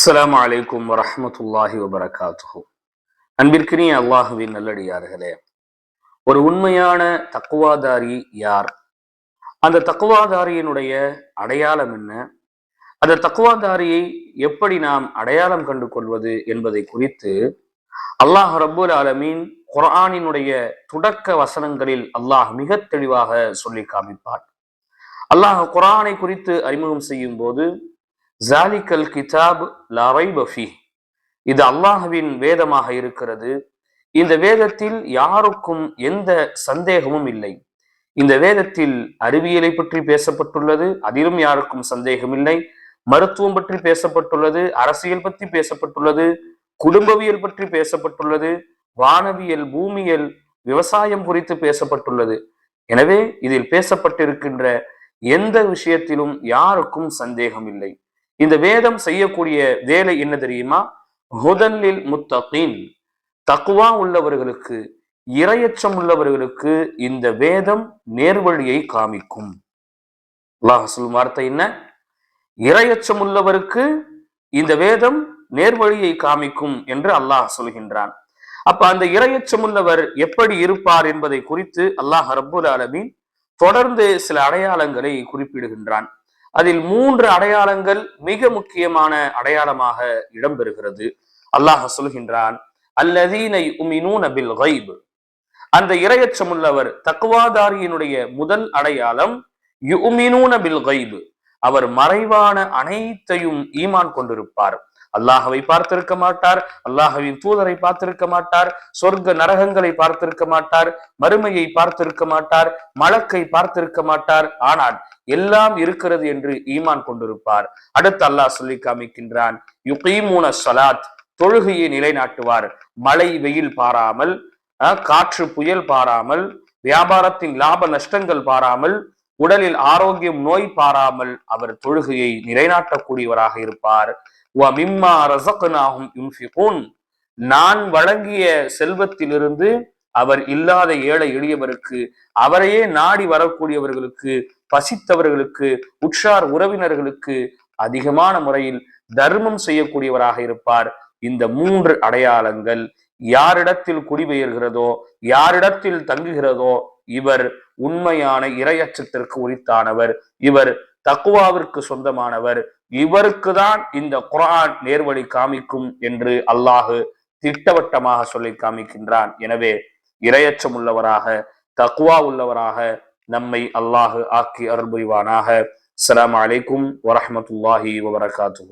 அஸ்லாம் வலைக்கும் வரமத்துல்லாஹி வபரகாத்துஹூ. அன்பிற்கினிய அல்லாஹுவின் நல்லடியார்களே ஒரு உண்மையான தக்குவாதாரி யார்? அந்த தக்குவாதாரியினுடைய அடையாளம் என்ன? அந்த தக்குவாதாரியை எப்படி நாம் அடையாளம் கண்டு கொள்வது என்பதை குறித்து அல்லாஹ் ரபுல் ஆலமீன் குரானினுடைய தொடக்க வசனங்களில் அல்லாஹ் மிக தெளிவாக சொல்லி காமிப்பார். அல்லாஹ் குரானை குறித்து அறிமுகம் செய்யும் போது ஜாலிக்கல் கிதாப் லரை பஃபி இது அல்லாஹுவின் வேதமாக இருக்கிறது. இந்த வேதத்தில் யாருக்கும் எந்த சந்தேகமும் இல்லை. இந்த வேதத்தில் அறிவியலை பற்றி பேசப்பட்டுள்ளது அதிலும் யாருக்கும் சந்தேகம் இல்லை. மருத்துவம் பற்றி பேசப்பட்டுள்ளது அரசியல் பற்றி பேசப்பட்டுள்ளது குடும்பவியல் பற்றி பேசப்பட்டுள்ளது வானவியல் பூமியல் விவசாயம் குறித்து பேசப்பட்டுள்ளது. எனவே இதில் பேசப்பட்டிருக்கின்ற எந்த விஷயத்திலும் யாருக்கும் சந்தேகம் இல்லை. இந்த வேதம் செய்யக்கூடிய வேலை என்ன தெரியுமா? ஹுதன்லில் முத்தகின். தக்குவா உள்ளவர்களுக்கு இரையச்சம் உள்ளவர்களுக்கு இந்த வேதம் நேர்வழியை காமிக்கும். அல்லாஹ் சொல்லும் வார்த்தை என்ன? இரையச்சம் உள்ளவருக்கு இந்த வேதம் நேர்வழியை காமிக்கும் என்று அல்லாஹ் சொல்கின்றான். அப்ப அந்த இரையச்சம் உள்ளவர் எப்படி இருப்பார் என்பதை குறித்து அல்லாஹ் ரபுல் அலமின் தொடர்ந்து சில அடையாளங்களை குறிப்பிடுகின்றான். அதில் மூன்று அடையாளங்கள் மிக முக்கியமான அடையாளமாக இடம்பெறுகிறது. அல்லாஹ் சொல்கின்றான் அல்லதீனை உமினூன பில் கைப் அந்த இரையச்சமுள்ளவர் தக்குவாதாரியினுடைய முதல் அடையாளம் யுமினூன பில் கைப் அவர் மறைவான அனைத்தையும் ஈமான் கொண்டிருப்பார். அல்லாஹவை பார்த்திருக்க மாட்டார் அல்லாஹவின் தூதரை பார்த்திருக்க மாட்டார் சொர்க்க நரகங்களை பார்த்திருக்க மாட்டார் மறுமையை பார்த்திருக்க மாட்டார் மலக்கை பார்த்திருக்க மாட்டார். ஆனால் எல்லாம் இருக்கிறது என்று ஈமான் கொண்டிருப்பார். அடுத்து அல்லாஹ் சொல்லி காமிக்கின்றான் யுகீமூன சலாத் தொழுகையை நிலைநாட்டுவார். மழை வெயில் பாராமல் காற்று புயல் பாராமல் வியாபாரத்தின் லாப நஷ்டங்கள் பாராமல் உடலில் ஆரோக்கியம் நோய் பாராமல் அவர் தொழுகையை நிலைநாட்டக்கூடியவராக இருப்பார். நான் வழங்கிய செல்வத்திலிருந்து அவர் இல்லாத ஏழை எளியவருக்கு அவரையே நாடி வரக்கூடியவர்களுக்கு பசித்தவர்களுக்கு உற்றார் உறவினர்களுக்கு அதிகமான முறையில் தர்மம் செய்யக்கூடியவராக இருப்பார். இந்த மூன்று அடையாளங்கள் யாரிடத்தில் குடிபெயர்கிறதோ யாரிடத்தில் தங்குகிறதோ இவர் உண்மையான இரையச்சத்திற்கு உரித்தானவர். இவர் தக்குவாவிற்கு சொந்தமானவர். இவருக்கு தான் இந்த குரான் நேர்வழி காமிக்கும் என்று அல்லாஹு திட்டவட்டமாக சொல்லி காமிக்கின்றான். எனவே இரையச்சம் உள்ளவராக தக்குவா உள்ளவராக நம்மை அல்லாஹு ஆக்கி அருள் புரிவானாக அலாம் அலைக்கும் வரமத்துல்லாஹி வபரகாத்து